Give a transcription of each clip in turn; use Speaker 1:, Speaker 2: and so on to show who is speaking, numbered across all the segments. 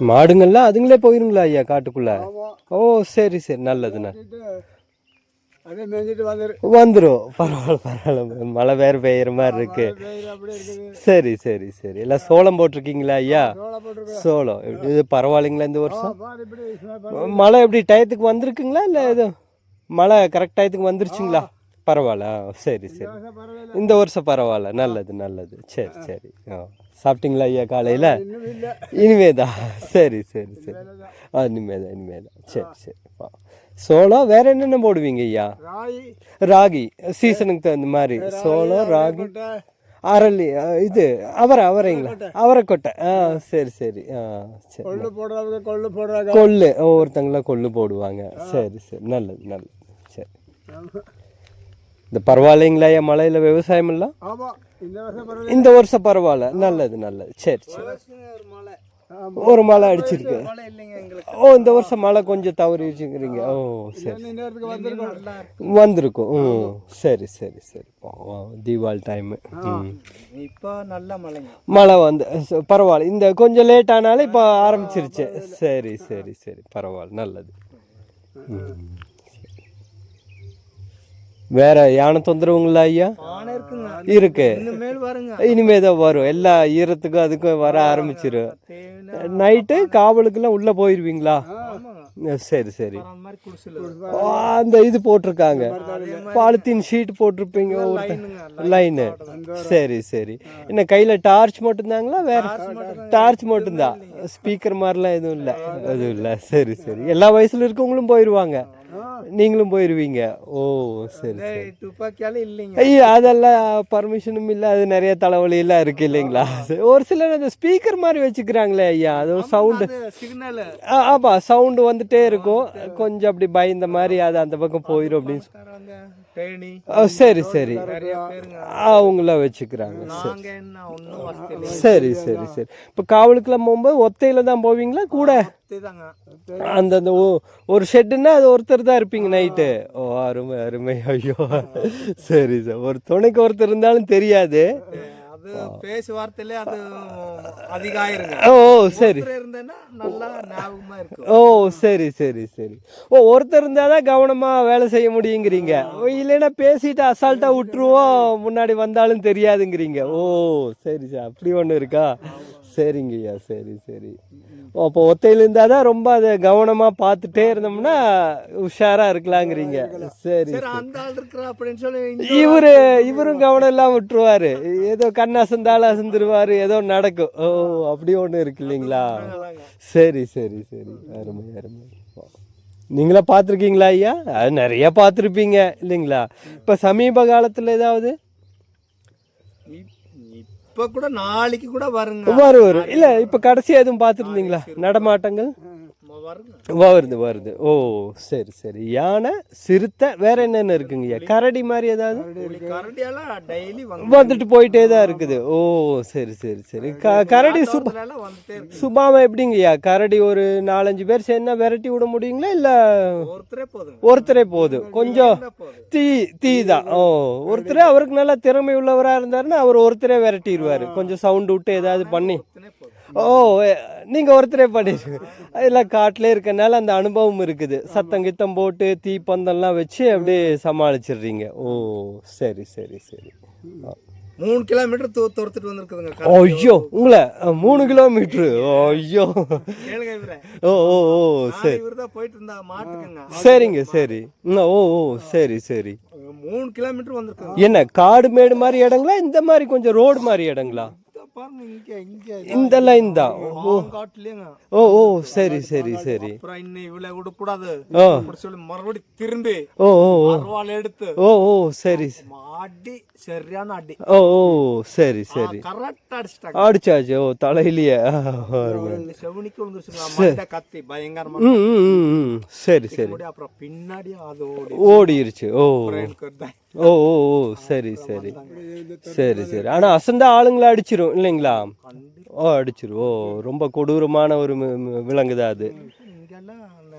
Speaker 1: மாடுங்கள்லாம் அதுங்களே போயிருங்களா ஐயா காட்டுக்குள்ள? ஓ சரி சரி. நல்லது நல்லது
Speaker 2: அதே மேய்ஞ்சிட்டு வந்துரு.
Speaker 1: வந்துடும் பரவாயில்ல பரவாயில்ல. மழை வேற பெய்யுற மாதிரி இருக்கு. சரி சரி சரி. எல்லாம் சோளம் போட்டிருக்கீங்களா ஐயா?
Speaker 2: சோளம்
Speaker 1: இது பரவாயில்லைங்களா இந்த வருஷம். மழை எப்படி டயத்துக்கு வந்திருக்குங்களா இல்லை எதுவும் மழை கரெக்ட் டயத்துக்கு வந்துருச்சுங்களா? பரவாயில்ல. சரி சரி. இந்த வருஷம் பரவாயில்ல. நல்லது நல்லது. சரி சரி. ஆ. சாப்பிட்டீங்களா ஐயா காலையில்? இனிமேதான் சரி சரி சரி. ஆ இனிமேதான் இனிமேதான் சரி சரி. ஆ. சோளம் வேற என்னென்ன போடுவீங்க ஐயா? ராகி. சீசனுக்கு தகுந்த மாதிரி. சோளம் ராகி. அரளி இது அவரை அவரைங்களா? அவரைக்கொட்டை. ஆ சரி சரி. ஆ சரி.
Speaker 2: கொள்ளு போடுறவங்க கொள்ளு போடுறாங்க.
Speaker 1: கொள்ளு. ஒவ்வொருத்தங்களாம் கொள்ளு போடுவாங்க. சரி சரி. நல்லது நல்லது. சரி. இந்த பரவாயில்லைங்களா ஐயா மழையில் விவசாயம் எல்லாம்?
Speaker 2: இந்த வருஷம் பரவாயில்ல.
Speaker 1: நல்லது நல்லது. சரி சரி.
Speaker 3: ஒரு மழை
Speaker 1: ஒரு மழை அடிச்சிருக்கு
Speaker 3: மழை
Speaker 1: ஓ இந்த வருஷம் மழை கொஞ்சம் தவறி வச்சுக்கிறீங்க. ஓ சரி
Speaker 2: வந்திருக்கோம்.
Speaker 1: ம். சரி சரி சரி. தீபாவளி டைமு ம்.
Speaker 3: இப்போ நல்ல மழைங்க.
Speaker 1: மழை வந்து பரவாயில்ல. இந்த கொஞ்சம் லேட் ஆனாலும் இப்போ ஆரம்பிச்சிருச்சு. சரி சரி சரி. பரவாயில்ல. நல்லது. ம். வேற யானை தொந்தரவுங்களா ஐயா? இருக்கு. இனிமே தான் வரும். எல்லா ஈரத்துக்கும் அதுக்கும் வர ஆரம்பிச்சிரும்.
Speaker 3: தேவைன்னா
Speaker 1: நைட்டு காவலுக்கெல்லாம் உள்ள போயிருவீங்களா? சரி சரி.
Speaker 3: அந்த
Speaker 1: இது போட்டிருக்காங்க. பாலித்தீன் ஷீட் போட்டிருப்பீங்க லைனு சரி சரி. என்ன கையில டார்ச் மட்டும்தாங்களா வேற? டார்ச் மட்டும்தான். ஸ்பீக்கர் மாதிரிலாம் எதுவும் இல்லை. எதுவும் இல்லை. சரி சரி. எல்லா வயசுல இருக்கவங்களும் போயிடுவாங்க நீங்களும் போயிடுவீங்க ஓ சரி சரி.
Speaker 3: துப்பாக்கியால இல்லைங்க.
Speaker 1: ஐயோ அதெல்லாம் பர்மிஷனும் இல்லை அது நிறைய தலைவலியெல்லாம் இருக்கு இல்லைங்களா? ஒரு சிலர் அந்த ஸ்பீக்கர் மாதிரி வச்சுக்கிறாங்களே ஐயா. அது சவுண்டு
Speaker 3: சிக்னல்
Speaker 1: ஆமா சவுண்டு வந்துட்டே இருக்கும். கொஞ்சம் அப்படி பயந்த மாதிரி அது அந்த பக்கம் போயிடும் அப்படின்னு சரி சரி.
Speaker 3: நிறைய பேருங்க.
Speaker 1: அவங்கள வச்சுக்கிறாங்க. சரி. சரி சரி இப்போ காவலுக்குலாம் போகும்போது ஒத்தையில தான் போவீங்களா? கூட?
Speaker 3: தாங்க
Speaker 1: அந்த அந்த ஒ- ஒரு ஷெட்டுன்னா அது ஒருத்தர் தான் இருப்பீங்க நைட்டு. ஓ அருமை அருமை. ஐயோ. சரி சார். ஒரு துணைக்கு ஒருத்தர் இருந்தாலும் தெரியாது.
Speaker 3: அது பேச்சு வார்த்தையிலே அது அதிகாயிருங்க.
Speaker 1: ஓ சரி. ஓ சரி சரி சரி. ஓ ஒருத்தர் இருந்தால் தான் கவனமாக வேலை செய்ய முடியுங்கிறீங்க. ஓ, இல்லைன்னா பேசிட்டு அசால்ட்டாக விட்டுருவோம். முன்னாடி வந்தாலும் தெரியாதுங்கிறீங்க. ஓ சரி சார். அப்படி ஒன்று இருக்கா? சரிங்கய்யா சரி சரி. அப்போ ஒத்தையில் இருந்தால் தான் ரொம்ப அதை கவனமாக பார்த்துட்டே இருந்தோம்னா உஷாராக இருக்கலாங்கிறீங்க. சரி இவரு இவரும் கவனம் இல்லாம விட்டுருவாரு. ஏதோ கண் அசந்தாலும் அசந்துருவாரு ஏதோ நடக்கும். ஓ அப்படி ஒண்ணு இருக்கு இல்லைங்களா? சரி சரி சரி. அருமை அருமை. நீங்களா பார்த்துருக்கீங்களா ஐயா? அது நிறைய பார்த்துருப்பீங்க இல்லைங்களா? இப்போ சமீப காலத்தில் ஏதாவது
Speaker 3: இப்ப கூட நாளைக்கு கூட வருங்க.
Speaker 1: வரும் வரும். இல்லை இப்போ கடைசியாக எதுவும் பார்த்துருந்தீங்களா? நடமாட்டங்கள்? வருது வருது. ஓ சரி சரி. யானை சிறுத்தை வேற என்னென்ன இருக்குங்கய்யா? கரடி மாதிரி ஏதாவது? வந்துட்டு போயிட்டே தான் இருக்குது. ஓ சரி சரி சரி. க கரடி சுப சுபாவம் எப்படிங்கய்யா? கரடி ஒரு நாலஞ்சு பேர் சேர்ந்தா விரட்டி விட முடியுங்களா? இல்லை
Speaker 3: ஒருத்தரே
Speaker 1: போதும் கொஞ்சம் தீ தீ தான். ஓ ஒருத்தரே அவருக்கு நல்லா திறமை உள்ளவராக இருந்தாருன்னா அவர் ஒருத்தரே விரட்டிடுவார். கொஞ்சம் சவுண்டு விட்டு ஏதாவது பண்ணி. ஓ எ- நீங்க ஒருத்தரே பண்ணிடுங்க எல்லாம் காட்டிலே இருக்கனால அந்த அனுபவம் இருக்குது. சத்தம் கித்தம் போட்டு தீ பந்தம்லாம் வச்சு அப்படியே சமாளிச்சிடுறீங்க. ஓ சரி சரி சரி.
Speaker 3: மூணு கிலோமீட்டர் தூ துரத்துட்டு வந்திருக்குதுங்க.
Speaker 1: ஐயோ உங்களை மூணு கிலோமீட்ரு ஐயோ. ஓ ஓ ஓ சரி.
Speaker 3: போயிட்டு இருந்தா மாட்டுக்குங்க.
Speaker 1: சரிங்க சரி. ஓ ஓ சரி சரி.
Speaker 3: மூணு கிலோமீட்டர் வந்திருக்குங்க
Speaker 1: என்ன காடு மேடு மாதிரி இடங்களா? இந்த மாதிரி கொஞ்சம் ரோடு மாதிரி இடங்களா?
Speaker 3: பாருங்க இங்க இங்க.
Speaker 1: இந்த லைன் தான். ஓ ஓ. ஓ சரி சரி சரி
Speaker 3: அப்புறம் இன்னும் இவ்வளவு அப்படி சொல்லி மறுபடியும் திரும்பி
Speaker 1: ஓ ஓ
Speaker 3: அருவாள் எடுத்து.
Speaker 1: ஓ ஓ சரி
Speaker 3: அடி சரியான அடி.
Speaker 1: ஓ ஓ சரி சரி.
Speaker 3: கரெக்ட் அடிச்சிட்டாங்க.
Speaker 1: ஆடிச்சாச்சு ஓ தலையிலேயே.
Speaker 3: செவனிக்கு விழுந்துருச்சுங்க மண்டை கத்தி பயங்கரமா.
Speaker 1: ம் சரி சரி.
Speaker 3: அப்புறம் பின்னாடி அது ஓடி
Speaker 1: ஓடிருச்சு. ஓ.
Speaker 3: எனக்கு
Speaker 1: ஓ ஓ ஓ சரி சரி. சரி சரி. ஆனால் அசந்தா ஆளுங்களை அடிச்சிரும் இல்லைங்களா? ஓ அடிச்சிரும். ஓ ரொம்ப கொடூரமான ஒரு விலங்கு தான் அது.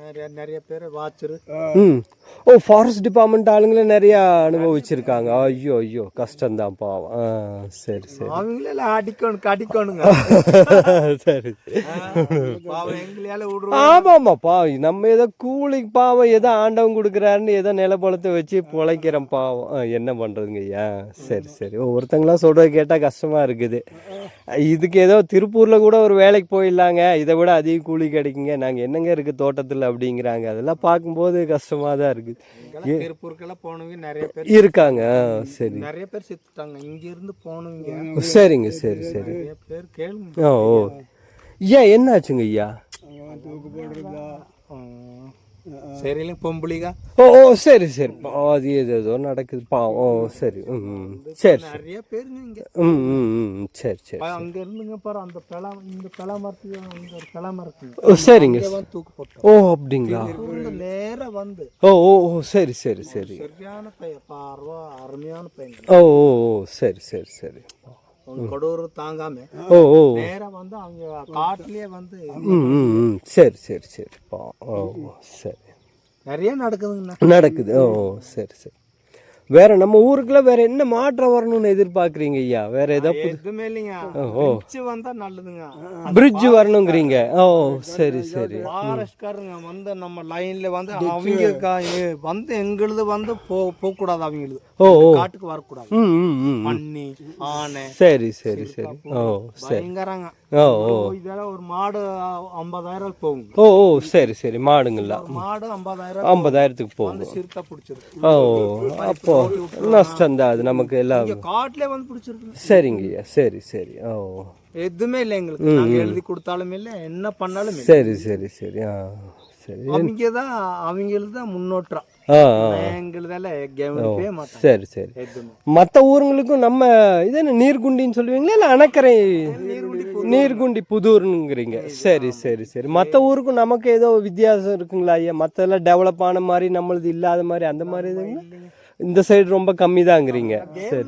Speaker 3: நிறைய நிறைய பேர் வாட்சரு
Speaker 1: ம். ஓ ஃபாரஸ்ட் டிபார்ட்மெண்ட் ஆளுங்களே நிறைய அனுபவிச்சிருக்காங்க. ஐயோ ஐயோ கஷ்டம்தான் பாவம். ஆ, சரி சரி.
Speaker 3: அவங்களே அடிக்கணும் கடிக்கணுங்க.
Speaker 1: சரி.
Speaker 3: பாவம் எங்களையால விடுறோம்.
Speaker 1: ஆமா ஆமா பாவம் நம்ம ஏதோ கூலிக்கு பாவம் ஏதோ ஆண்டவன் கொடுக்குறாருன்னு ஏதோ நிலப்பழத்தை வச்சு பிழைக்கிறோம் பாவம். என்ன பண்றதுங்க ஐயா சரி சரி. ஒருத்தங்களா சொல்றது கேட்டா கஷ்டமா இருக்குது. இதுக்கு ஏதோ திருப்பூர்ல கூட ஒரு வேலைக்கு போயிடலாங்க. இதை விட அதிக கூலி கிடைக்குங்க. நாங்க என்னங்க இருக்கு தோட்டத்துல அப்படிங்கிறாங்க. அதெல்லாம் பார்க்கும்போது கஷ்டமா தான் இருக்குது
Speaker 3: திருப்பூருக்கெல்லாம் போனவங்க நிறைய பேர்
Speaker 1: இருக்காங்க. ஆ, சரி.
Speaker 3: நிறைய பேர் செத்துட்டாங்க. இங்க இருந்து போனவங்க
Speaker 1: சரிங்க சரி சரி.
Speaker 3: நிறைய பேர் கேளுங்க
Speaker 1: ஓ. ஓ ஐயா என்னாச்சுங்க ஐயா?
Speaker 2: தூக்கு போடுறதா
Speaker 3: சரியில்லை பொம்பளிகா
Speaker 1: ஓ ஓ சரி சரி பாதி ஏதோ ஏதோ நடக்குது பாவம் ஓ சரி ம் ம். சரி சரி
Speaker 3: நிறைய இங்க
Speaker 1: ம் ம் ம் சரி சரி
Speaker 3: அங்க இருந்துங்க பாரு அந்த பழம் இந்த பழம் மரத்துக்கு அங்க ஒரு
Speaker 1: ஓ சரிங்க
Speaker 3: தூக்கு போட்டோம்
Speaker 1: ஓ அப்படிங்களா
Speaker 3: இருந்து நேரா வந்து
Speaker 1: ஓ ஓ ஓ சரி சரி சரி
Speaker 3: சரியான பையன் பார்வா அருமையான பையன்
Speaker 1: ஓ ஓ சரி சரி சரி
Speaker 3: கொடூர் தாங்காம
Speaker 1: ஓ ஓ.
Speaker 3: நேரா வந்து அவங்க காட்டுலயே வந்து
Speaker 1: ம் சரி சரி சரி. பா ஓ சரி.
Speaker 3: நிறைய நடக்குதுங்கண்ணா.
Speaker 1: நடக்குது. ஓ, சரி சரி. வேற நம்ம ஊருக்குள்ள வேற என்ன மாற்றம் வரணும்னு எதிர்பார்க்குறீங்க ஐயா? வேற ஏதோ புது
Speaker 3: எதுவுமே இல்லைங்க.
Speaker 1: ஓ
Speaker 3: வந்தா நல்லதுங்க.
Speaker 1: பிரிட்ஜ் வரணுங்கிறீங்க. ஓ சரி சரி.
Speaker 3: ஃபாரஸ்ட்காரங்க வந்து நம்ம லைன்ல வந்து அவங்க வந்து எங்களுது வந்து போ போகக்கூடாது அவங்களுது.
Speaker 1: ஓ
Speaker 3: காட்டுக்கு வரக்கூடாது. பன்னி ஆனை
Speaker 1: சரி சரி சரி ஓ சரி.
Speaker 3: பயங்கரங்க.
Speaker 1: ஓ ஓ.
Speaker 3: இதெல்லாம் ஒரு மாடு ஐம்பதாயிரம் போகுங்க.
Speaker 1: ஓ ஓ சரி சரி. மாடுங்களா?
Speaker 3: மாடு ஐம்பதாயிரம்
Speaker 1: ஐம்பதாயிரத்துக்கு போகும்
Speaker 3: சிறுத்தை பிடிச்சிருக்கு.
Speaker 1: ஓ அப்போ நஷ்டம் தான் அது நமக்கு எல்லாம்
Speaker 3: காட்டுல வந்து பிடிச்சிருக்கு
Speaker 1: சரிங்க ஐயா சரி சரி. ஓ.
Speaker 3: எதுவுமே இல்லை எங்களுக்கு. நாங்க எழுதி கொடுத்தாலும் இல்லை என்ன பண்ணாலும்
Speaker 1: சரி சரி சரி. ஆ சரி.
Speaker 3: அவங்க தான் அவங்களுக்கு தான் முன்னோட்டம்
Speaker 1: சரி சரி. மற்ற ஊருங்களுக்கும் நம்ம இது என்ன நீர்குண்டின்னு சொல்லுவீங்களா இல்லை அணக்கரை நீர்குண்டி புதூர்னுங்கிறீங்க. சரி சரி சரி. மற்ற ஊருக்கும் நமக்கு ஏதோ வித்தியாசம் இருக்குங்களா ஐயா? மற்றதெல்லாம் டெவலப் ஆன மாதிரி நம்மளது இல்லாத மாதிரி அந்த மாதிரி இதுங்களா இந்த சைடு ரொம்ப கம்மி தாங்கிறீங்க சரி.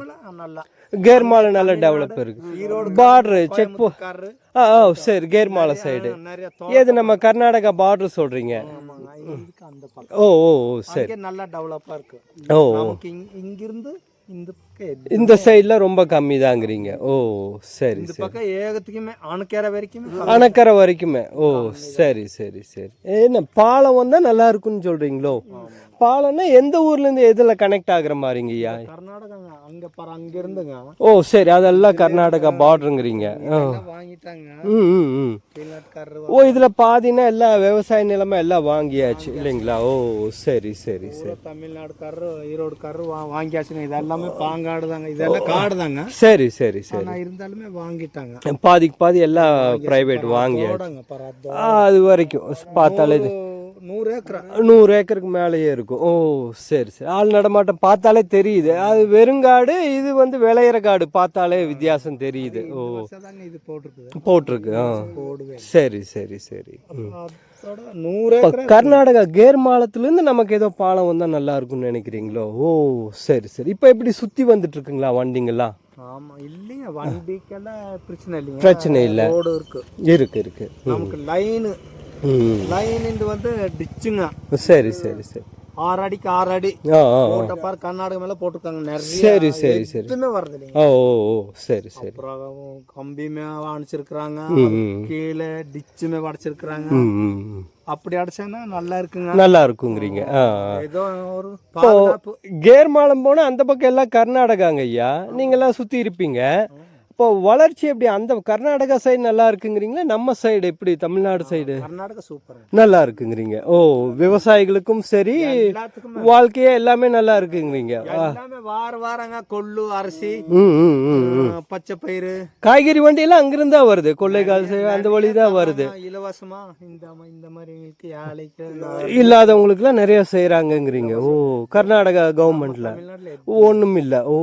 Speaker 1: கேர்மால நல்ல. டெவலப் இருக்கு. பார்டர் செக் போ ஆ ஆ சரி கேர்மால சைடு ஏது நம்ம கர்நாடகா பார்டர் சொல்றீங்க? ஓ ஓ ஓ சரி.
Speaker 3: நல்லா டெவலப்பா இருக்கு.
Speaker 1: ஓ
Speaker 3: இங்கிருந்து இந்த எது-
Speaker 1: சைடுல ரொம்ப கம்மி தாங்கிறீங்க ஓ சரி
Speaker 3: இந்த பக்கம் ஏகத்துக்குமே அணுக்கேற வரைக்குமே
Speaker 1: அணக்கரை வரைக்குமே. ஓ சரி சரி சரி. என்ன பாலம் வந்தா நல்லா இருக்கும்னு சொல்றீங்களோ? பாலம்னா எந்த ஊர்ல இருந்து எதுல கனெக்ட் ஆகுற மாதிரிங்க ஐயா?
Speaker 3: கர்நாடகாங்க. அங்க பாரு அங்க இருந்துங்க.
Speaker 1: ஓ சரி அதெல்லாம் கர்நாடகா பார்டருங்கிறீங்க
Speaker 3: வாங்கிட்டாங்க.
Speaker 1: ம் ம் ஓ இதுல பாதினா எல்லாம் விவசாய நிலமா எல்லாம் வாங்கியாச்சு இல்லைங்களா? ஓ சரி சரி சரி.
Speaker 3: தமிழ்நாடுக்காரரு ஈரோடுக்காரரு வாங்கியாச்சுங்க. இது எல்லாமே பாங்காடு தாங்க இதெல்லாம் காடு தாங்க
Speaker 1: சரி சரி சரி.
Speaker 3: இருந்தாலுமே வாங்கிட்டாங்க.
Speaker 1: பாதிக்கு பாதி எல்லாம் பிரைவேட் வாங்கியாச்சு.
Speaker 3: அதோ-
Speaker 1: வரைக்கும். பார்த்தாலே இது
Speaker 3: நூறு ஏக்கரா?
Speaker 1: நூறு ஏக்கருக்கு மேலேயே இருக்கும். ஓ சரி சரி. ஆள் நடமாட்டம் பார்த்தாலே தெரியுது. அது வெறுங்காடு இது வந்து விளையிற காடு பார்த்தாலே வித்தியாசம் தெரியுது. ஓ.
Speaker 3: இது
Speaker 1: போட்டிருக்கு ஆ. சரி சரி சரி.
Speaker 3: நூறு
Speaker 1: கர்நாடகா கேர்மாலத்துலேருந்து நமக்கு ஏதோ பாலம் வந்தால் நல்லா இருக்கும்னு நினைக்கிறீங்களோ? ஓ சரி சரி. இப்போ எப்படி சுற்றி வந்துட்டு இருக்குங்களா வண்டிங்கெல்லாம்?
Speaker 3: ஆமா இல்லைங்க. வண்டிக்கெல்லாம் பிரச்சனை இல்லைங்க.
Speaker 1: பிரச்சனை இல்லை.
Speaker 3: இருக்கு.
Speaker 1: இருக்கு இருக்கு.
Speaker 3: நமக்கு லைனு லைன் வந்து டிச்சுங்க
Speaker 1: சரி சரி சரி.
Speaker 3: ஆறு அடிக்கு ஆறு அடி. பாரு கர்நாடகா மேல போட்டிருக்காங்க. நிறைய
Speaker 1: சரி சரி சரி.
Speaker 3: எதுவுமே வருது இல்லைங்க.
Speaker 1: ஓ ஓ சரி சரி.
Speaker 3: கம்பியுமே அணைச்சிருக்கிறாங்க. கீழே டிச்சுமே வடைச்சிருக்கிறாங்க. அப்படி அடைச்சானா நல்லா இருக்குங்க.
Speaker 1: நல்லா இருக்குங்கிறீங்க.
Speaker 3: ஏதோ ஒரு
Speaker 1: கேர்மாலம் போனால் அந்த பக்கம் எல்லாம் கர்நாடகாங்க ஐயா. நீங்கெல்லாம் சுற்றி இருப்பீங்க. இப்போ வளர்ச்சி எப்படி? அந்த கர்நாடகா சைடு நல்லா இருக்குங்கிறீங்களா? நம்ம சைடு எப்படி? தமிழ்நாடு சைடு
Speaker 3: கர்நாடகா சூப்பர்
Speaker 1: நல்லா இருக்குங்கிறீங்க. ஓ விவசாயிகளுக்கும் சரி வாழ்க்கையே எல்லாமே நல்லா இருக்குங்கிறீங்க.
Speaker 3: எல்லாமே வார வாரங்க கொள்ளு அரிசி பச்சை பயிறு.
Speaker 1: காய்கறி வண்டியெல்லாம் அங்கிருந்து தான் வருது. கொள்ளைக்கால் சைடு அந்த வழி தான் வருது.
Speaker 3: இலவசமா இந்த இந்த மாதிரி ஏழைக்கு
Speaker 1: இல்லாதவங்களுக்குலாம் நிறைய செய்கிறாங்கங்கிறீங்க ஓ கர்நாடகா கவர்மெண்ட்ல ஒன்றும் இல்லை ஓ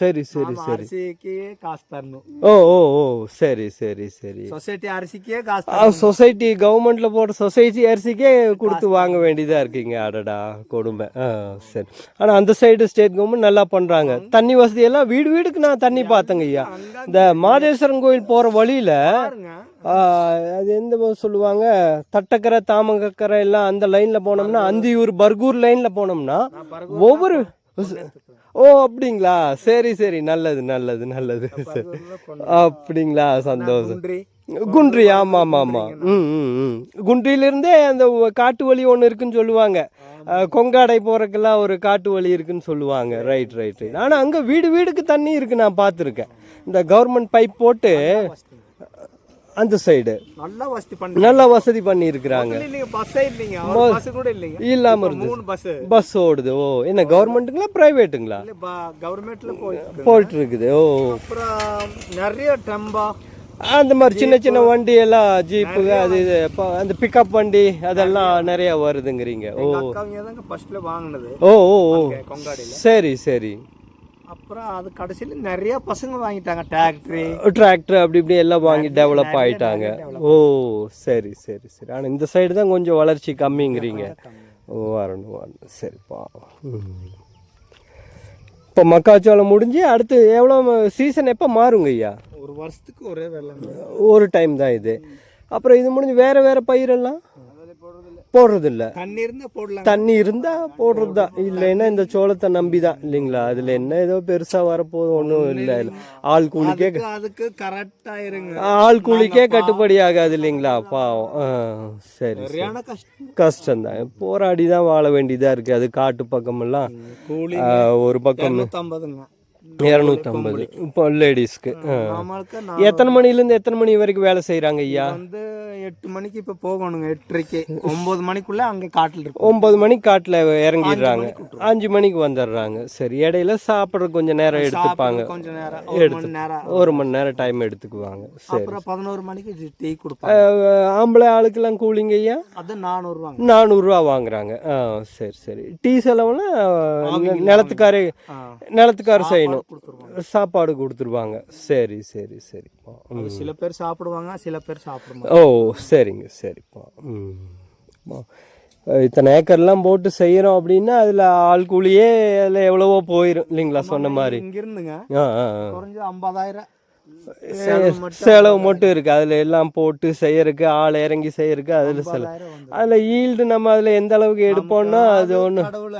Speaker 1: சரி சரி சரி.
Speaker 3: காசு
Speaker 1: ஓ ஓ ஓ சரி சரி சரி
Speaker 3: சொசைட்டி அரிசிக்கே காசு.
Speaker 1: சொசைட்டி கவர்மெண்ட்ல போடுற சொசைட்டி அரிசிக்கே கொடுத்து வாங்க வேண்டியதா இருக்கீங்க அடடா கொடுமை சரி ஆனா அந்த சைடு ஸ்டேட் கவர்மெண்ட் நல்லா பண்றாங்க தண்ணி வசதி எல்லாம் வீடு வீடுக்கு நான் தண்ணி பார்த்தேங்க ஐயா இந்த மாதேஸ்வரன் கோயில் போற வழியில அது எந்த சொல்லுவாங்க தட்டக்கரை தாமங்கக்கரை எல்லாம் அந்த லைன்ல போனோம்னா அந்தியூர் பர்கூர் லைன்ல போனோம்னா ஒவ்வொரு ஓ அப்படிங்களா? சரி சரி. நல்லது நல்லது நல்லது. அப்படிங்களா? சந்தோஷம்.
Speaker 3: குன்றி.
Speaker 1: குன்றி ஆமா ஆமா ஆமா. ம் ம் ம். குன்றியிலிருந்தே அந்த காட்டு வழி ஒன்று இருக்குன்னு சொல்லுவாங்க. கொங்காடை போறதுக்கெல்லாம் ஒரு காட்டு வழி இருக்குன்னு சொல்லுவாங்க. ரைட் ரைட் ரைட் ஆனால் அங்கே வீடு வீடுக்கு தண்ணி இருக்கு நான் பார்த்துருக்கேன். இந்த கவர்மெண்ட் பைப் போட்டு அந்த சைடு
Speaker 3: நல்லா வசதி பண்ணி
Speaker 1: நல்லா வசதி பண்ணி இருக்கிறாங்க இல்லாம இருந்து
Speaker 3: மூணு பஸ்
Speaker 1: பஸ் ஓடுது. ஓ என்ன கவர்மெண்ட்டுங்களா ப்ரைவேட்டுங்களா
Speaker 3: கவர்மெண்ட்ல போயிட்டு இருக்கு.
Speaker 1: போயிட்டு இருக்குது ஓ.
Speaker 3: நிறைய டெம்பா.
Speaker 1: அந்த மாதிரி சின்ன சின்ன வண்டி எல்லாம் ஜீப்பு அது அந்த பிக்கப் வண்டி அதெல்லாம் நிறைய வருதுங்கிறீங்க. ஓ.
Speaker 3: ஃபர்ஸ்ட்ல வாங்கினது.
Speaker 1: ஓ ஓ சரி சரி.
Speaker 3: அப்புறம் அது கடைசியில நிறைய பசங்க வாங்கிட்டாங்க டிராக்டர்
Speaker 1: டிராக்டர் அப்படி இப்படி எல்லாம் வாங்கி டெவலப் ஆயிட்டாங்க. ஓ சரி சரி சரி. ஆனால் இந்த சைடு தான் கொஞ்சம் வளர்ச்சி கம்மிங்கிறீங்க. ஓ வரணும் வரணும். சரிப்பா. இப்போ மக்காச்சோளம் முடிஞ்சு அடுத்து எவ்வளோ சீசன் எப்போ மாறுங்க ஐயா?
Speaker 3: ஒரு வருஷத்துக்கு ஒரே வெள்ளம்.
Speaker 1: ஒரு டைம் தான் இது. அப்புறம் இது முடிஞ்சு வேற வேற பயிரெல்லாம்? போடுறது இல்ல
Speaker 3: தண்ணி இருந்தா போடலாம்
Speaker 1: தண்ணி இருந்தா போடுறது. தான் இல்லைன்னா இந்த சோளத்தை நம்பி தான் இல்லைங்களா? அதுல என்ன ஏதோ பெருசா வரப்போகுது ஒன்றும் இல்லை. ஆள் கூலிக்கே
Speaker 3: அதுக்கு- அதுக்கு கரெக்டா இருங்க.
Speaker 1: ஆள் கூலிக்கே கட்டுப்படி ஆகாது இல்லைங்களா? பாவம். சரி
Speaker 3: கஷ்டம்.
Speaker 1: கஷ்டம்தான். போராடி தான் வாழ வேண்டியதா இருக்கு. அது காட்டு பக்கமெல்லாம் ஒரு பக்கம் இரநூத்தம்பது. இப்போ லேடிஸ்க்கு எத்தனை மணிலேருந்து எத்தனை மணி வரைக்கும் வேலை செய்கிறாங்க ஐயா?
Speaker 3: வந்து எட்டு மணிக்கு இப்ப போகணுங்க எட்டரைக்கு. ஒன்பது மணிக்குள்ள அங்க காட்டுல இருக்கும்
Speaker 1: ஒன்பது மணிக்கு காட்டில் இறங்கிடுறாங்க. அஞ்சு மணிக்கு வந்துடுறாங்க. சரி இடையில சாப்பிட்ற கொஞ்சம் நேரம் எடுத்துப்பாங்க.
Speaker 3: கொஞ்ச நேரம் ஒரு மணி நேரம்.
Speaker 1: ஒரு மணி நேரம் டைம் எடுத்துக்குவாங்க. சரி.
Speaker 3: அப்புறம் பதினோரு மணிக்கு டீ கொடுப்பாங்க.
Speaker 1: ஆம்பளை ஆளுக்கெல்லாம் கூலிங்க ஐயா?
Speaker 3: அது நானூறுவாங்க.
Speaker 1: நானூறுரூவா வாங்குறாங்க. ஆ சரி சரி. டீ செலவுலாம் நிலத்துக்காரே நிலத்துக்கார செய்யணும்.
Speaker 3: கொடுத்துருவாங்க.
Speaker 1: சாப்பாடு கொடுத்துருவாங்க. சரி சரி சரிப்பா
Speaker 3: சில பேர் சாப்பிடுவாங்க சில பேர் சாப்பிட மாட்டாங்க.
Speaker 1: ஓ சரிங்க சரிப்பா ம். இத்தனை ஏக்கர்லாம் போட்டு செய்கிறோம் அப்படின்னா அதில் ஆள் கூலியே அதில் எவ்வளவோ போயிடும் இல்லைங்களா? சொன்ன மாதிரி.
Speaker 3: இங்க இருந்துங்க.
Speaker 1: ஆ ஆ ஆ.
Speaker 3: குறைஞ்சது ஐம்பதாயிரம்.
Speaker 1: செலவு மட்டும் இருக்கு. அதுல எல்லாம் போட்டு செய்யறதுக்கு ஆள் இறங்கி செய்யறதுக்கு அதுல செலவு. அதுல ஈல்டு நம்ம அதுல எந்த அளவுக்கு எடுப்போம்னா அது
Speaker 3: கடவுள்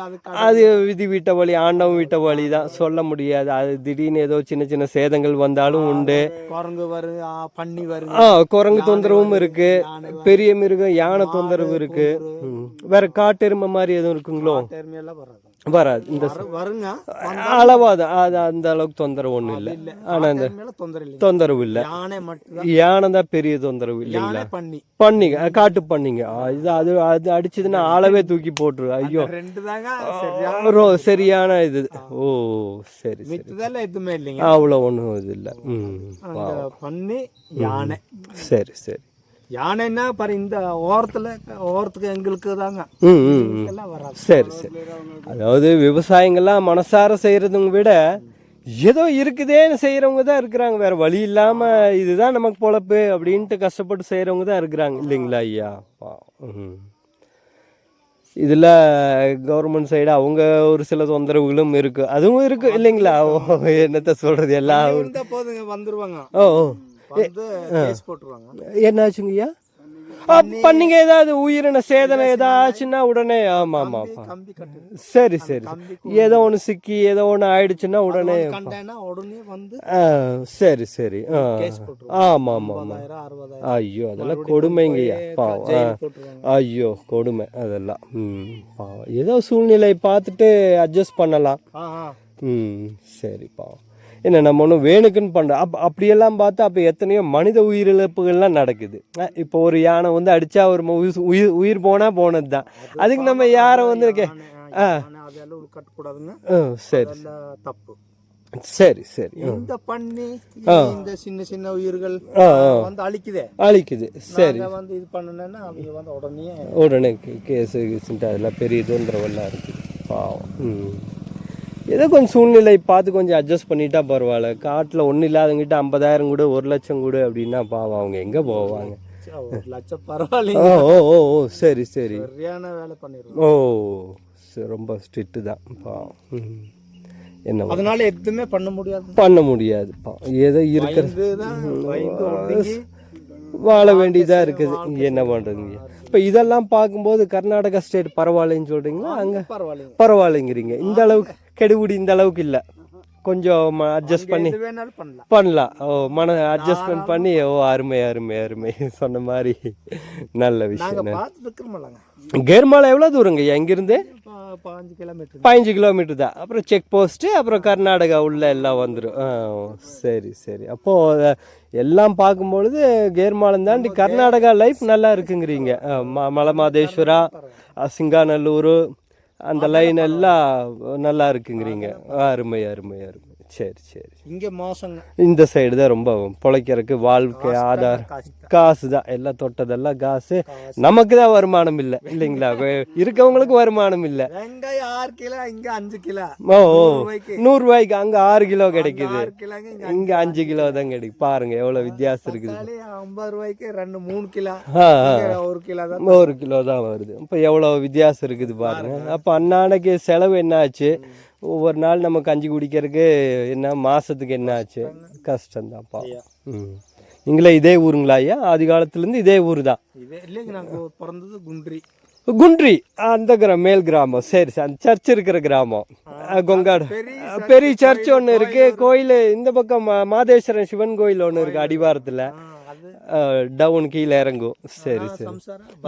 Speaker 3: அது
Speaker 1: விதி விட்ட வழி ஆண்டவன் விட்ட வழி தான். சொல்ல முடியாது. அது திடீர்னு ஏதோ சின்ன சின்ன சேதங்கள் வந்தாலும் உண்டு.
Speaker 3: குரங்கு வரும் பன்னி வரும்
Speaker 1: ஆ குரங்கு தொந்தரவும் இருக்கு. பெரிய மிருகம் யானை தொந்தரவு இருக்கு. ம். வேற காட்டெருமை மாதிரி எதுவும் இருக்குங்களோ?
Speaker 3: எல்லாம் வராது.
Speaker 1: இந்த
Speaker 3: வரு- வருங்க.
Speaker 1: அளவாதான் அது அந்த அளவுக்கு தொந்தரவு ஒண்ணும் இல்லை. ஆனா இந்த
Speaker 3: தொந்தரவு இல்லை. யானை
Speaker 1: தான். பெரிய தொந்தரவு இல்லைங்களா?
Speaker 3: பண்ணி.
Speaker 1: பண்ணிங்க காட்டு பண்ணிங்க. இது அது அது அடிச்சதுன்னா ஆளவே தூக்கி போட்டுரு. ஐயோ.
Speaker 3: சரியான
Speaker 1: ரோ சரியான இது. ஓ சரி
Speaker 3: எதுவுமே இல்லைங்க.
Speaker 1: அவ்வளோ ஒன்றும் இது இல்லை. ம்
Speaker 3: பண்ணி யானை.
Speaker 1: சரி சரி.
Speaker 3: யானைன்னா பாரு இந்த ஓரத்துல ஓரத்துக்கு எங்களுக்கு தாங்க. எல்லாம் வராது.
Speaker 1: சரி சரி. அதாவது விவசாயிங்கெல்லாம் மனசார செய்கிறதுங்க விட ஏதோ இருக்குதேன்னு செய்கிறவங்க தான் இருக்கிறாங்க. வேற வழி இல்லாமல் இதுதான் நமக்கு பொழப்பு அப்படின்ட்டு கஷ்டப்பட்டு செய்கிறவங்க தான் இருக்கிறாங்க. இல்லைங்களா ஐயா. ம். இதில் கவர்மெண்ட் சைடு அவங்க ஒரு சில தொந்தரவுகளும் இருக்கு. அதுவும் இருக்கு இல்லைங்களா? என்னத்த சொல்றது? எல்லாம்
Speaker 3: போதுங்க வந்துருவாங்க.
Speaker 1: ஓ. ஓ
Speaker 3: வந்து கேஸ் போட்டுருவாங்க.
Speaker 1: என்னாச்சுங்கய்யா? ஆ, பண்ணீங்க ஏதாவது உயிரின சேதனை ஏதாச்சுன்னா உடனே ஆமா ஆமா ஆமா.
Speaker 3: கம்பி கட்டு.
Speaker 1: சரி சரி ஏதோ ஒன்று சிக்கி ஏதோ ஒன்று ஆயிடுச்சுன்னா உடனே
Speaker 3: கண்டேன்னா உடனே வந்து
Speaker 1: ஆ, சரி சரி. ஆ.
Speaker 3: கேஸ் போட்டுருவாங்க.
Speaker 1: ஆமா ஆமா ஆமா.
Speaker 3: ஐம்பதாயிரம் அறுபதாயிரம்.
Speaker 1: ஐயோ அதெல்லாம் கொடுமைங்கய்யா பாவம். ஐயோ கொடுமை அதெல்லாம். ம் பாவம். ஏதோ சூழ்நிலை பார்த்துட்டு அட்ஜஸ்ட் பண்ணலாம். ம் சரி பாவம். என்ன நம்ம ஒன்றும் வேணுக்குன்னு பண்ணுறோம் அப் அப்படியெல்லாம் பார்த்தா அப்போ எத்தனையோ மனித உயிரிழப்புகள்லாம் நடக்குது. இப்போ ஒரு யானை வந்து அடித்தா ஒரு உயிர் உயிர் உயிர் போனால் போனது தான் அதுக்கு நம்ம யாரை வந்து ஆ, சரி
Speaker 3: தப்பு.
Speaker 1: சரி சரி
Speaker 3: இந்த பண்ணி இந்த சின்ன சின்ன உயிர்கள். வந்து அழிக்குதே.
Speaker 1: அழிக்குது. சரி.
Speaker 3: வந்து இது பண்ணணும்னா அவங்க வந்து உடனே
Speaker 1: உடனே கேஸு அதெல்லாம் பெரிய தொந்தரவெல்லாம் இருக்குது. பாவம். ம். ஏதோ கொஞ்சம் சூழ்நிலை பார்த்து கொஞ்சம் அட்ஜஸ்ட் பண்ணிட்டா பரவாயில்ல. காட்டில் ஒன்றும் இல்லாதவங்கிட்ட ஐம்பதாயிரம் கூட ஒரு லட்சம் கூட அப்படின்னா பாவம். அவங்க எங்கே போவாங்க?
Speaker 3: ஒரு லட்சம்
Speaker 1: ஓ
Speaker 3: பரவாயில்லைங்க.
Speaker 1: ஓ ஓ ஓ சரி சரி.
Speaker 3: சரியான வேலை பண்ணிடுவோம்
Speaker 1: ஓ ரொம்ப ஸ்ட்ரிக்ட்டு தான். பாவம். என்ன
Speaker 3: அதனால எதுவுமே பண்ண முடியாது.
Speaker 1: பண்ண முடியாது. ஏதோ இருக்கிற
Speaker 3: இதுதான் பயந்து ஒடுங்கி
Speaker 1: வாழ வேண்டியதா இருக்குது. என்ன பண்றதுங்க? இப்போ இதெல்லாம் பார்க்கும்போது கர்நாடகா ஸ்டேட் பரவாயில்லைன்னு சொல்றீங்களா? அங்க
Speaker 3: பரவாயில்லைங்க.
Speaker 1: பரவாயில்லைங்கிறீங்க. இந்த அளவுக்கு கெடுபிடி இந்த அளவுக்கு இல்லை. கொஞ்சம் அட்ஜஸ்ட் பண்ணி
Speaker 3: பண்ணலாம்.
Speaker 1: ஓ மன அட்ஜஸ்ட்மெண்ட் பண்ணி ஓ அருமை அருமை அருமை. சொன்ன மாதிரி நல்ல விஷயம். கேர்மாலா எவ்வளோ தூரங்க
Speaker 3: கிலோமீட்டர்.
Speaker 1: பதினஞ்சு கிலோமீட்டர் தான். அப்புறம் செக் போஸ்ட்டு அப்புறம் கர்நாடகா உள்ள எல்லாம் வந்துடும் ஆ சரி சரி. அப்போது எல்லாம் பார்க்கும்பொழுது கேர்மாலம் தாண்டி கர்நாடகா லைஃப் நல்லா இருக்குங்கிறீங்க. மலமாதேஸ்வரா சிங்காநல்லூர் அந்த லைன் எல்லாம் நல்லா இருக்குங்கிறீங்க. அருமை அருமை அருமை. சரி சரி
Speaker 3: இங்க மோசங்க
Speaker 1: இந்த சைடு தான் ரொம்ப பிழைக்கிறதுக்கு வாழ்க்கை ஆதாரம்
Speaker 3: காசு
Speaker 1: தான். எல்லாம் தொட்டதெல்லாம் காசு. நமக்கு தான் வருமானம் இல்லை இல்லைங்களா? இருக்கவங்களுக்கு வருமானம் இல்லை.
Speaker 3: வெங்காயம் ஆறு கிலோ இங்க அஞ்சு கிலோ.
Speaker 1: ஓ நூறுரூவாய்க்கு. அங்கே ஆறு கிலோ கிடைக்குது.
Speaker 3: இங்க
Speaker 1: அஞ்சு கிலோ தான் கிடைக்கும் பாருங்க எவ்வளோ வித்தியாசம் இருக்குது.
Speaker 3: ஐம்பது ரூபாய்க்கு ரெண்டு மூணு கிலோ. ஒரு கிலோ தான்
Speaker 1: ஒரு கிலோ தான் வருது. இப்போ எவ்வளோ வித்தியாசம் இருக்குது பாருங்க. அப்போ அன்னாடைக்கு செலவு என்ன ஆச்சு ஒவ்வொரு நாள் நம்ம கஞ்சி குடிக்கிறதுக்கு என்ன மாசத்துக்கு என்ன ஆச்சு? கஷ்டம்தான்ப்பா. ம். நீங்களே இதே ஊருங்களா ஐயா? ஆதி காலத்துலேருந்து இதே ஊர் தான்
Speaker 3: இதே இல்லைங்க பிறந்தது குன்றி.
Speaker 1: குன்றி. அந்த கிராமம் மேல் கிராமம். சரி சார். அந்த சர்ச் இருக்கிற கிராமம். கொங்காடு
Speaker 3: பெரிய
Speaker 1: சர்ச் ஒன்று இருக்கு. கோயில். இந்த பக்கம் மாதேஸ்வரன் சிவன் கோயில் ஒன்று இருக்கு அடிவாரத்தில். டவுன் கீழே இறங்கும். சரி சரி.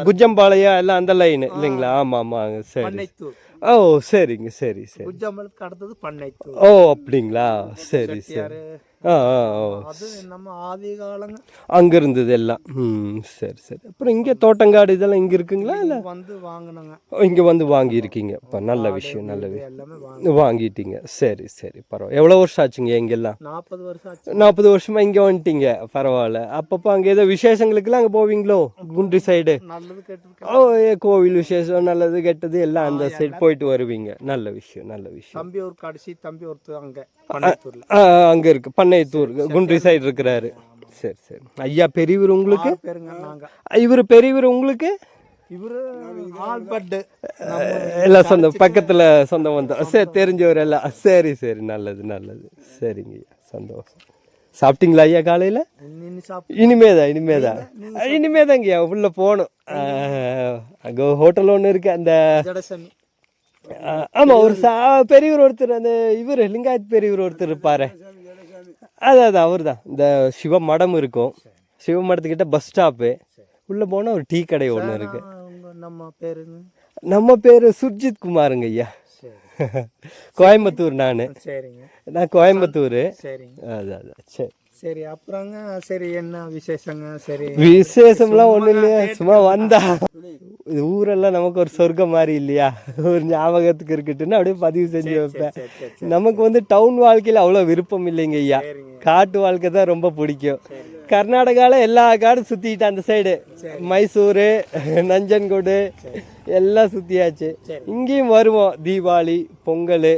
Speaker 1: குஜம்பாளையம் எல்லாம் அந்த லைன் இல்லைங்களா? ஆமாம் ஆமாங்க. சரி ஓ சரிங்க சரி சரி.
Speaker 3: குஜம்பலுக்கு அடுத்தது பண்ணைத்தூர்
Speaker 1: ஓ அப்படிங்களா? சரி சரி.
Speaker 3: அது நம்ம ஆதி காலங்க.
Speaker 1: அங்கே இருந்தது எல்லாம் ம் சரி சரி. அப்புறம் இங்கே தோட்டங்காடு இதெல்லாம் இங்கே இருக்குங்களா இல்லை?
Speaker 3: வந்து வாங்கினோங்க.
Speaker 1: இங்கே வந்து வாங்கியிருக்கீங்க. இப்போ நல்ல விஷயம் நல்ல விஷயம். வாங்கிட்டீங்க. சரி சரி பரவாயில்ல எவ்வளோ வருஷம் ஆச்சுங்க இங்கெல்லாம்?
Speaker 3: நாற்பது வருஷம் ஆச்சு.
Speaker 1: நாற்பது வருஷமா இங்கே வந்துட்டீங்க. பரவாயில்ல. அப்பப்போ அங்கே ஏதோ விசேஷங்களுக்குலாம் அங்கே போவீங்களோ? குன்றி சைடு? ஓ ஏ, கோவில் விசேஷம் நல்லது கெட்டது எல்லாம் அந்த சைடு போயிட்டு வருவீங்க. நல்ல விஷயம் நல்ல விஷயம்.
Speaker 3: தம்பி ஒரு கடைசி தம்பி ஒருத்தர் அங்க.
Speaker 1: அங்கே இருக்கு. பண்ணைத்தூர். குன்றி சைடு இருக்கிறாரு. சரி சரி. ஐயா பெரியவர் உங்களுக்கு? இவர் பெரியவர் உங்களுக்கு? எல்லாம் சொந்தம் பக்கத்தில் சொந்தம் வந்தோம் சரி தெரிஞ்சவர் எல்லாம். சரி சரி. நல்லது நல்லது. சரிங்க சந்தோஷம். சாப்பிட்டீங்களா ஐயா காலையில்?
Speaker 3: நின்று சாப்பிட்டு
Speaker 1: இனிமேதான் இனிமேதான் இனிமேதாங்கய்யா உள்ளே போகணும். அங்கே ஹோட்டல் ஒன்று இருக்கு. அந்த
Speaker 3: ஜடசாமி
Speaker 1: ஆ, ஆமா ஒரு சா பெரியவர் ஒருத்தர் அந்த இவர் லிங்காயத் பெரியவர் ஒருத்தர் இருப்பாரு. அதான் அதான் அவர் தான் இந்த சிவ மடம் இருக்கும். சிவ மடத்துக்கிட்ட பஸ் ஸ்டாப்பு உள்ளே போனால் ஒரு டீ கடை ஒன்று இருக்கு.
Speaker 3: ஆ, உங்க நம்ம பேருங்க?
Speaker 1: நம்ம பேர் சுர்ஜித் குமாருங்க ஐயா. கோயம்புத்தூர் நான்.
Speaker 3: சரிங்க
Speaker 1: நான் கோயம்புத்தூர்.
Speaker 3: சரிங்க
Speaker 1: அதான் அதான் சரி.
Speaker 3: சரி அப்புறங்க சரி என்ன விசேஷங்க? சரி.
Speaker 1: விசேஷம்லாம் ஒன்றும் இல்லையா சும்மா வந்தா. இது ஊரெல்லாம் நமக்கு ஒரு சொர்க்கம் மாதிரி இல்லையா? ஒரு ஞாபகத்துக்கு இருக்கட்டுன்னு அப்படியே பதிவு செஞ்சு வைப்பேன். நமக்கு வந்து டவுன் வாழ்க்கையில் அவ்வளோ விருப்பம் இல்லைங்க ஐயா. காட்டு வாழ்க்கை தான் ரொம்ப பிடிக்கும். கர்நாடகாவில் எல்லா காடும் சுற்றிட்டு அந்த சைடு மைசூர் நஞ்சன்கோடு எல்லாம் சுற்றியாச்சு இங்கேயும் வருவோம் தீபாவளி பொங்கல்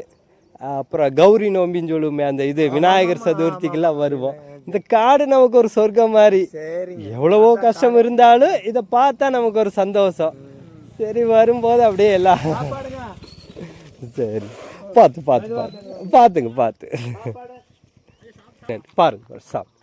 Speaker 1: அப்புறம் கௌரி நோம்பின்னு சொல்லுவோமே அந்த இது விநாயகர் சதுர்த்திக்கெல்லாம் வருவோம். இந்த காடு நமக்கு ஒரு சொர்க்கம் மாதிரி. எவ்வளவோ கஷ்டம் இருந்தாலும் இதை பார்த்தா நமக்கு ஒரு சந்தோஷம். சரி வரும்போது அப்படியே எல்லாம். சரி. பார்த்து பார்த்து பார்த்து. பார்த்துங்க பார்த்து. பாருங்க சாப்பிட்டு